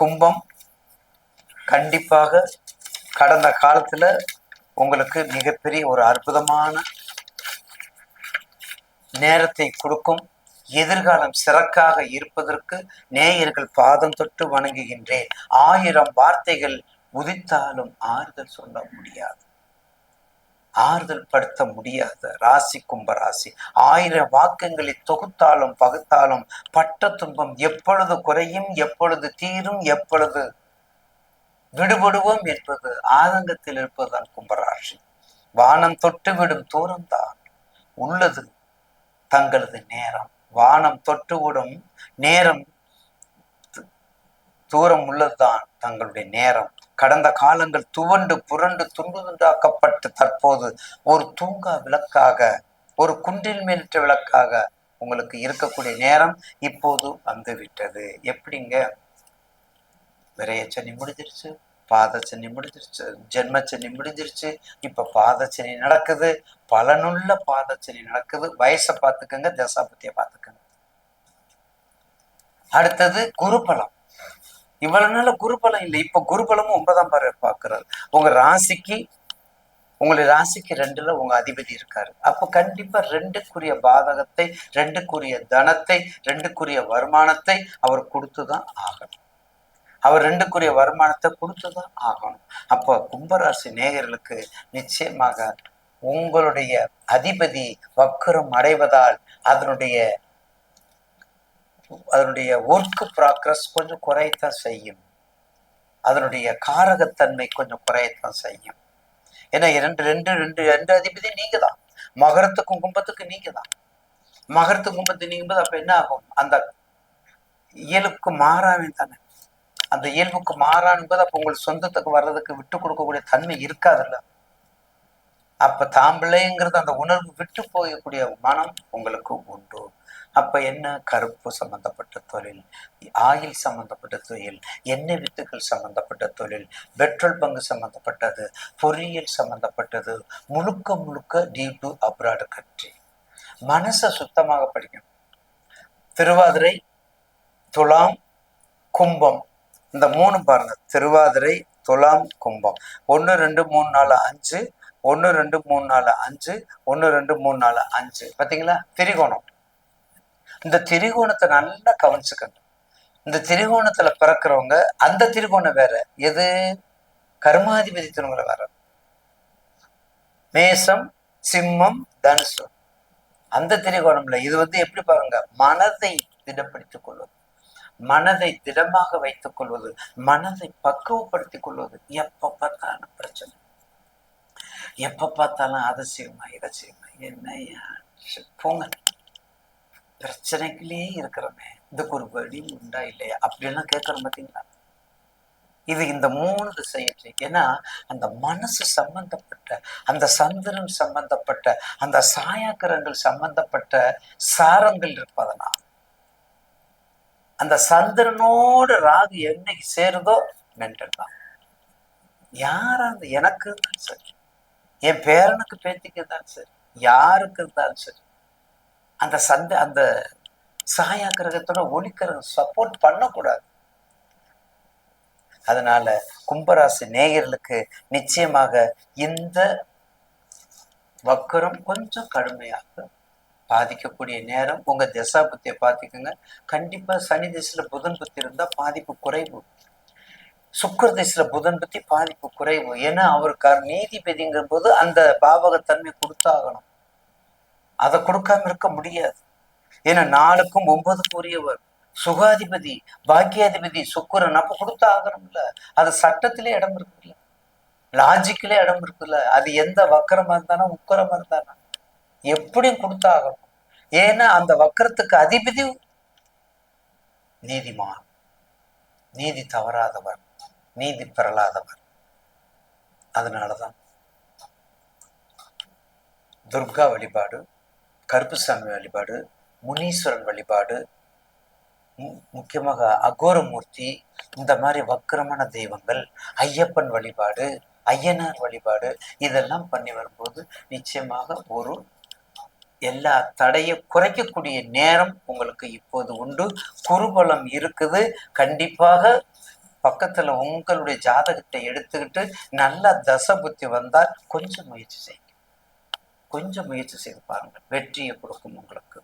கும்பம் கண்டிப்பாக கடந்த காலத்துல உங்களுக்கு மிகப்பெரிய ஒரு அற்புதமான நேரத்தை கொடுக்கும். எதிர்காலம் சிறக்காக இருப்பதற்கு நேயர்கள் பாதம் தொட்டு வணங்குகின்றேன். ஆயிரம் வார்த்தைகள் உதித்தாலும் ஆறுதல் சொல்ல முடியாது. ஆறுதல் படுத்த முடியாத ராசி கும்ப ராசி. ஆயிரம் வாக்கங்களை தொகுத்தாலும் பகுத்தாலும் பட்ட துன்பம் எப்பொழுது குறையும் எப்பொழுது தீரும் எப்பொழுது விடுபடுவோம் என்பது ஆதங்கத்தில் இருப்பதுதான் கும்பராசி வானம் தொட்டு விடும் தூரம்தான் உள்ளது தங்களது நேரம். வானம் தொட்டு விடும் நேரம் தூரம் உள்ளதுதான் தங்களுடைய நேரம். கடந்த காலங்கள் துவண்டு புரண்டு துண்டு துண்டாக்கப்பட்டு தற்போது ஒரு தூங்கா விளக்காக ஒரு குன்றில் மேலிட்ட விளக்காக உங்களுக்கு இருக்கக்கூடிய நேரம் இப்போது வந்து விட்டது எப்படிங்க சனி முடிஞ்சிருச்சு பாதச்சனி முடிஞ்சிருச்சு ஜென்மச்சனி முடிஞ்சிருச்சு இப்ப பாதச்சனி நடக்குது பலனுள்ள பாதச்சனி நடக்குது. வயசை பார்த்துக்கங்க தசாபத்திய பார்த்துக்கங்க. அடுத்தது குருபலம். இவ்வளவு நாள் குருபலம் இல்லை. இப்ப குருபலமும் ஒன்பதாம் பாரு பார்க்கிறாரு. உங்க ராசிக்கு உங்களுடைய ராசிக்கு ரெண்டுல உங்க அதிபதி இருக்காரு. அப்போ கண்டிப்பா ரெண்டுக்குரிய பாதகத்தை ரெண்டுக்குரிய தனத்தை ரெண்டுக்குரிய வருமானத்தை அவர் கொடுத்துதான் ஆகணும். அவர் ரெண்டுக்குரிய வருமானத்தை கொடுத்துதான் ஆகணும். அப்போ கும்பராசி நேயர்களுக்கு நிச்சயமாக உங்களுடைய அதிபதி வக்கரம் அடைவதால் அதனுடைய அதனுடைய ஒர்க் ப்ராக்ரஸ் கொஞ்சம் குறையத்தான் செய்யும். அதனுடைய காரகத்தன்மை கொஞ்சம் குறையத்தான் செய்யும். ஏன்னா இரண்டு ரெண்டு ரெண்டு ரெண்டு அதிபதி நீங்க தான் மகரத்துக்கும் கும்பத்துக்கும் நீங்க தான் மகரத்து கும்பத்து நீங்கும்போது அப்ப என்ன ஆகும்? அந்த இயல்புக்கு மாறாமே தானே. அந்த இயல்புக்கு மாறானும் போது அப்போ உங்களுக்கு சொந்தத்துக்கு வர்றதுக்கு விட்டு கொடுக்கக்கூடிய தன்மை இருக்காதுல்ல. அப்ப தாம்பிள்ளைங்கிறது அந்த உணர்வு விட்டு போகக்கூடிய மனம் உங்களுக்கு உண்டு. அப்ப என்ன? கருப்பு சம்பந்தப்பட்ட தொழில் ஆயில் சம்பந்தப்பட்ட தொழில் எண்ணெய் வித்துக்கள் சம்பந்தப்பட்ட தொழில் பெட்ரோல் பங்கு சம்பந்தப்பட்டது பொறியியல் சம்பந்தப்பட்டது முழுக்க முழுக்க டியூ டு அப்ராடு கண்ட்ரி மனசை சுத்தமாக படிக்கணும். திருவாதிரை துலாம் கும்பம். இந்த மூணு பாருங்க. திருவாதிரை துலாம் கும்பம். ஒன்று ரெண்டு மூணு நாலு அஞ்சு. ஒன்று ரெண்டு மூணு நாலு அஞ்சு. ஒன்று ரெண்டு மூணு நாலு அஞ்சு. பார்த்தீங்களா திரிகோணம். இந்த திரிகோணத்தை நல்லா கவனிச்சுக்கணும். இந்த திரிகோணத்துல பிறக்கிறவங்க அந்த திரிகோணம் வேற. எது? கர்மாதிபதி திருமலை வேற. மேசம் சிம்மம் தனுசு. அந்த திரிகோணம்ல இது வந்து எப்படி பாருங்க? மனதை திடப்படுத்திக் கொள்வது. மனதை திடமாக வைத்துக் கொள்வது. மனதை பக்குவப்படுத்திக் கொள்வது. எப்ப பார்த்தாலும் பிரச்சனை. எப்ப பார்த்தாலும் அதை செய்யுமா இதை செய்யுமா என்னையா போங்க. பிரச்சனைகளே இருக்கிறோமே. இதுக்கு ஒரு வழி உண்டா இல்லையா? அப்படின்லாம் கேட்கறோம் பார்த்தீங்களா? இது இந்த மூணு திசையற்றி ஏன்னா அந்த மனசு சம்பந்தப்பட்ட அந்த சந்திரன் சம்பந்தப்பட்ட அந்த சாயாக்கரங்கள் சம்பந்தப்பட்ட சாரங்கள் இருப்பதனால் அந்த சந்திரனோட ராகு என்னைக்கு சேருதோ? மென்டல் தான். யாரா அந்த எனக்கு இருந்தாலும் சரி. என் பேரனுக்கு பேத்திக்கு இருந்தாலும் சரி. யாருக்கு இருந்தாலும் சரி. அந்த சந்த அந்த சாயா கிரகத்தோட ஒளிக்கிரகம் சப்போர்ட் பண்ணக்கூடாது. அதனால கும்பராசி நேயர்களுக்கு நிச்சயமாக இந்த வக்கரம் கொஞ்சம் கடுமையாக பாதிக்கக்கூடிய நேரம். உங்க திசா புத்தியை பார்த்துக்கோங்க கண்டிப்பா சனி திசையில புதன் புத்தி இருந்தா பாதிப்பு குறைவு. சுக்கர திசையில புதன் புத்தி பாதிப்பு குறைவு. ஏன்னா அவருக்கு நீதிபதிங்கிற போது அந்த பாவகத்தன்மை கொடுத்தாகணும். அதை கொடுக்காம இருக்க முடியாது. ஏன்னா நாளுக்கும் ஒன்பது உரியவர். சுகாதிபதி பாக்கியாதிபதி சுக்கரன் அப்ப கொடுத்தா ஆகணும்ல. அது சட்டத்திலே இடம் இருக்குல்ல. லாஜிக்கிலே இடம் இருக்குல்ல. அது எந்த வக்கரமா இருந்தானா உக்கரமா இருந்தானா எப்படியும் கொடுத்தாகணும் ஏன்னா அந்த வக்கரத்துக்கு அதிபதி நீதிமான். நீதி தவறாதவர். நீதி பெறலாதவர். அதனாலதான் துர்கா வழிபாடு கருப்புசாமி வழிபாடு முனீஸ்வரன் வழிபாடு மு- முக்கியமாக அகோரமூர்த்தி இந்த மாதிரி வக்கிரமான தெய்வங்கள் ஐயப்பன் வழிபாடு ஐயனார் வழிபாடு இதெல்லாம் பண்ணி வரும்போது நிச்சயமாக ஒரு எல்லா தடையை குறைக்கக்கூடிய நேரம் உங்களுக்கு இப்போது உண்டு. குருபலம் இருக்குது. கண்டிப்பாக பக்கத்துல உங்களுடைய ஜாதகத்தை எடுத்துக்கிட்டு நல்ல தசபுத்தி வந்தால் கொஞ்சம் முயற்சி செய்யும் கொஞ்சம் முயற்சி செய்து பாருங்கள். வெற்றியை கொடுக்கும் உங்களுக்கு.